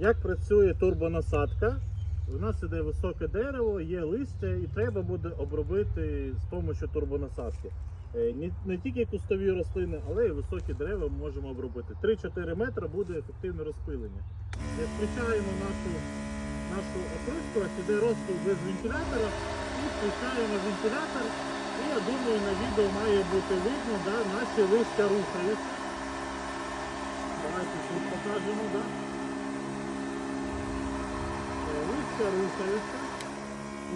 Як працює турбонасадка? У нас іде високе дерево, є листя, і треба буде обробити з допомогою турбонасадки. Е, Не, тільки кустові рослини, але й високі дерева ми можемо обробити. 3-4 метри буде ефективне розпилення. Включаємо нашу, нашу оприскувач, іде розпил без вентилятора, і включаємо вентилятор. І я думаю, на відео має бути видно, да, наші листя рухаються. Давайте тут покажемо, да? Листя рухаються.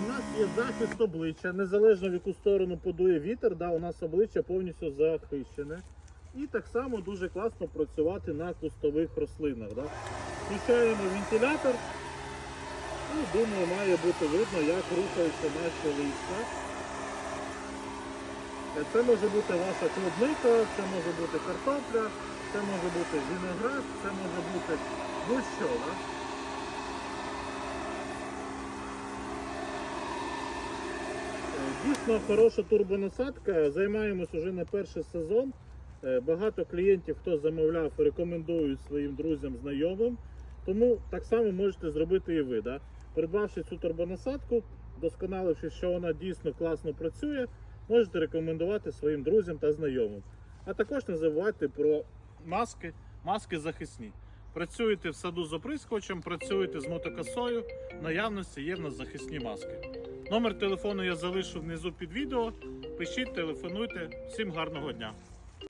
У нас є захист обличчя, незалежно в яку сторону подує вітер, да, у нас обличчя повністю захищене. І так само дуже класно працювати на кустових рослинах. Да. Включаємо вентилятор і думаю, має бути видно, як рухаються наші листя. Це може бути ваша клубника, це може бути картопля, це може бути виноград, це може бути будь-що. Да? Дійсно хороша турбонасадка. Займаємось уже не перший сезон. Е, Багато клієнтів, хто замовляв, рекомендують своїм друзям, знайомим. Тому так само можете зробити і ви. Да? Придбавши цю турбонасадку, досконаливши, що вона дійсно класно працює, можете рекомендувати своїм друзям та знайомим. А також не забувайте про маски, маски захисні. Працюєте в саду з оприскувачем, працюєте з мотокосою, наявності є в нас захисні маски. Номер телефону я залишу внизу під відео. Пишіть, телефонуйте. Всім гарного дня!